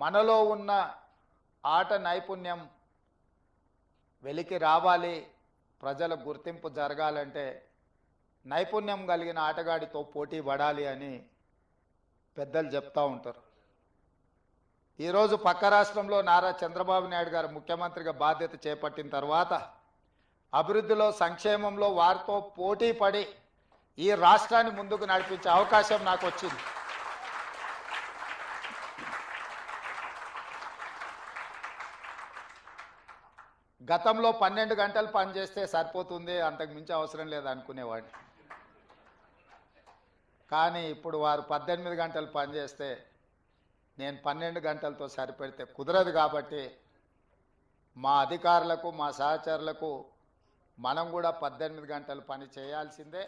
మనలో ఉన్న ఆట నైపుణ్యం వెలికి రావాలి ప్రజల గుర్తింపు జరగాలంటే నైపుణ్యం కలిగిన ఆటగాడితో పోటీ పడాలి అని పెద్దలు చెప్తూ ఉంటారు. ఈరోజు పక్క రాష్ట్రంలో నారా చంద్రబాబు నాయుడు గారు ముఖ్యమంత్రిగా బాధ్యత చేపట్టిన తర్వాత అభివృద్ధిలో సంక్షేమంలో వారితో పోటీ పడి ఈ రాష్ట్రాన్ని ముందుకు నడిపించే అవకాశం నాకు వచ్చింది. గతంలో పన్నెండు గంటలు పనిచేస్తే సరిపోతుంది అంతకు మించి అవసరం లేదు అనుకునేవాడిని. కానీ ఇప్పుడు వారు పద్దెనిమిది గంటలు పనిచేస్తే నేను పన్నెండు గంటలతో సరిపెడితే కుదరదు కాబట్టి మా అధికారులకు మా సహచరులకు మనం కూడా పద్దెనిమిది గంటలు పని చేయాల్సిందే.